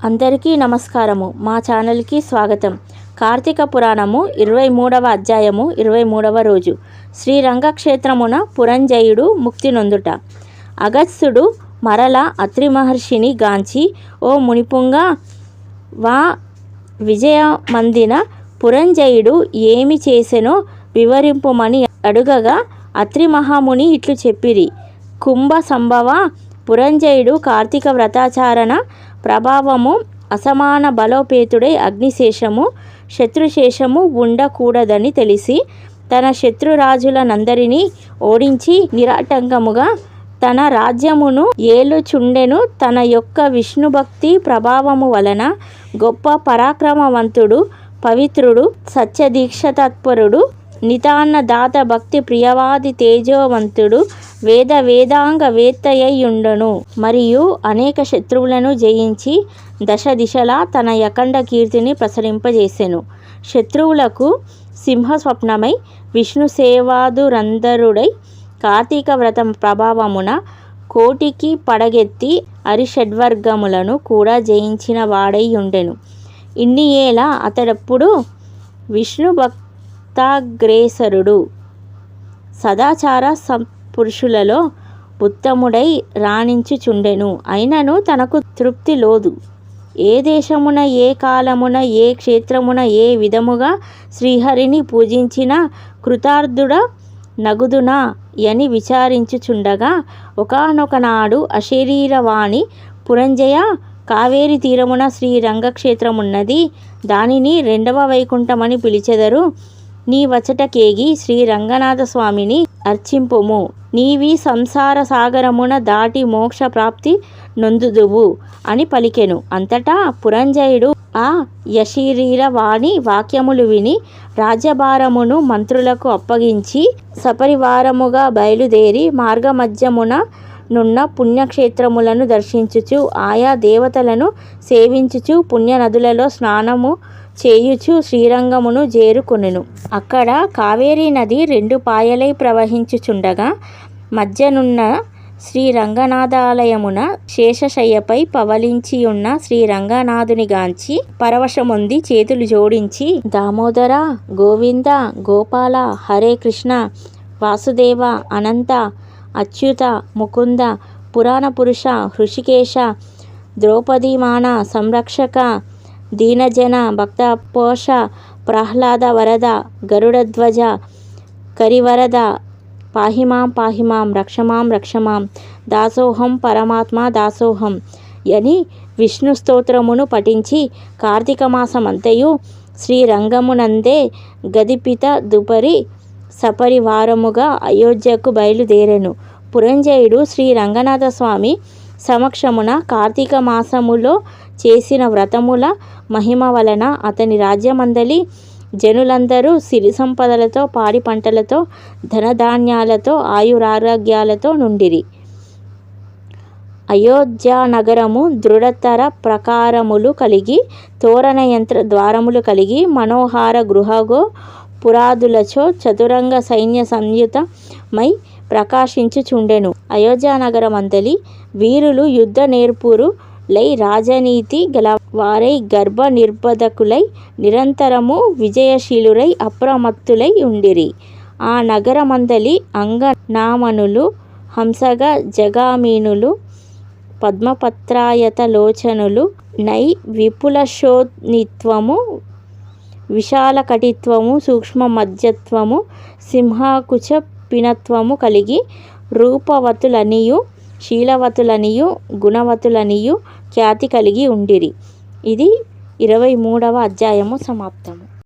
అందరికీ నమస్కారము. మా ఛానల్కి స్వాగతం. కార్తీక పురాణము ఇరవై మూడవ అధ్యాయము ఇరవై మూడవ రోజు. శ్రీరంగక్షేత్రమున పురంజయుడు ముక్తి నొందుట. అగస్త్యుడు మరల అత్రి మహర్షిని గాంచి ఓ మునిపుంగా వా విజయమందిన పురంజయుడు ఏమి చేసెనో వివరింపుమని అడుగగా అత్రి మహాముని ఇట్లు చెప్పిరి. కుంభ సంభవ పురంజయుడు కార్తీక వ్రతాచారణ ప్రభావము అసమాన బలోపేతుడై అగ్నిశేషము శత్రుశేషము ఉండకూడదని తెలిసి తన శత్రురాజులనందరినీ ఓడించి నిరాటంకముగా తన రాజ్యమును ఏలుచుండెను. తన యొక్క విష్ణుభక్తి ప్రభావము వలన గొప్ప పరాక్రమవంతుడు పవిత్రుడు సత్యదీక్ష తత్పరుడు దాత భక్తి ప్రియవాది తేజోవంతుడు వేద వేదాంగ వేత్తయ్యుండును. మరియు అనేక శత్రువులను జయించి దశ దిశలా తన యకండ కీర్తిని ప్రసరింపజేసెను. శత్రువులకు సింహస్వప్నమై విష్ణు సేవాదురందరుడై కార్తీక వ్రతం ప్రభావమున కోటికి పడగెత్తి అరిషడ్వర్గములను కూడా జయించిన వాడై ఉండెను ఇన్ని ఏల అతడప్పుడు విష్ణు భక్ ముక్తాగ్రేసరుడు సదాచార పురుషులలో ఉత్తముడై రాణించుచుండెను. అయినను తనకు తృప్తి లోదు. ఏ దేశమున ఏ కాలమున ఏ క్షేత్రమున ఏ విధముగా శ్రీహరిని పూజించిన కృతార్థుడ నగుదునా అని విచారించుచుండగా ఒకనొకనాడు అశరీరవాణి పురంజయ కావేరి తీరమున శ్రీరంగక్షేత్రమున్నది. దానిని రెండవ వైకుంఠమని పిలిచెదరు. నీ వచటకేగి శ్రీ రంగనాథస్వామిని అర్చింపుము. నీవి సంసార సాగరమున దాటి మోక్ష ప్రాప్తి నొందుదువు అని పలికెను. అంతటా పురంజయుడు ఆ యశీరీర వాణి వాక్యములు విని రాజ్యభారమును మంత్రులకు అప్పగించి సపరివారముగా బయలుదేరి మార్గమధ్యమున నున్న పుణ్యక్షేత్రములను దర్శించుచు ఆయా దేవతలను సేవించుచు పుణ్యనదులలో స్నానము చేయుచు శ్రీరంగమును చేరుకొనెను అక్కడ కావేరీ నది రెండు పాయలై ప్రవహించుచుండగా మధ్యనున్న శ్రీరంగనాథాలయమున శేషశయ్యపై పవలించియున్న శ్రీరంగనాథునిగాంచి పరవశమొంది చేతులు జోడించి దామోదర గోవింద గోపాల హరే కృష్ణ వాసుదేవ అనంత అచ్యుత ముకుంద పురాణ పురుష హృషికేశ ద్రౌపదీమాన సంరక్షక దీనజన భక్తపోష ప్రహ్లాద వరద గరుడధ్వజ కరివరద పాహిమాం పాహిమాం రక్షమాం రక్షమాం దాసోహం పరమాత్మ దాసోహం అని విష్ణు స్తోత్రమును పఠించి కార్తీక మాసమంతయు శ్రీరంగమునందే గదిపిత దుపరి సపరివారముగా అయోధ్యకు బయలుదేరెను పురంజయుడు శ్రీ రంగనాథ స్వామి సమక్షమున కార్తీక మాసములో చేసిన వ్రతముల మహిమ వలన అతని రాజ్యమందలి జనులందరూ సిరి సంపదలతో పాడి పంటలతో ధనధాన్యాలతో ఆయురారోగ్యాలతో నుండిరి. అయోధ్యానగరము దృఢతర ప్రకారములు కలిగి తోరణ యంత్ర ద్వారములు కలిగి మనోహార గృహగో పురాదులచో చతురంగ సైన్య సంయుతమై ప్రకాశించుచుండెను. అయోధ్యానగరమందలి వీరులు యుద్ధ నేర్పురు లై రాజనీతి గల వారై గర్భ నిర్బధకులై నిరంతరము విజయశీలురై అప్రమత్తులై ఉండిరి. ఆ నగరమందలి అంగనామనులు హంసగ జగామీనులు పద్మపత్రాయతలోచనులు నై విపులశోనిత్వము విశాలకటిత్వము సూక్ష్మ మధ్యత్వము సింహాకుచ పినత్వము కలిగి రూపవతులనియు శీలవతులనియు గుణవతులనియు ఖ్యాతి కలిగి ఉండిరి. ఇది ఇరవై మూడవ అధ్యాయము సమాప్తము.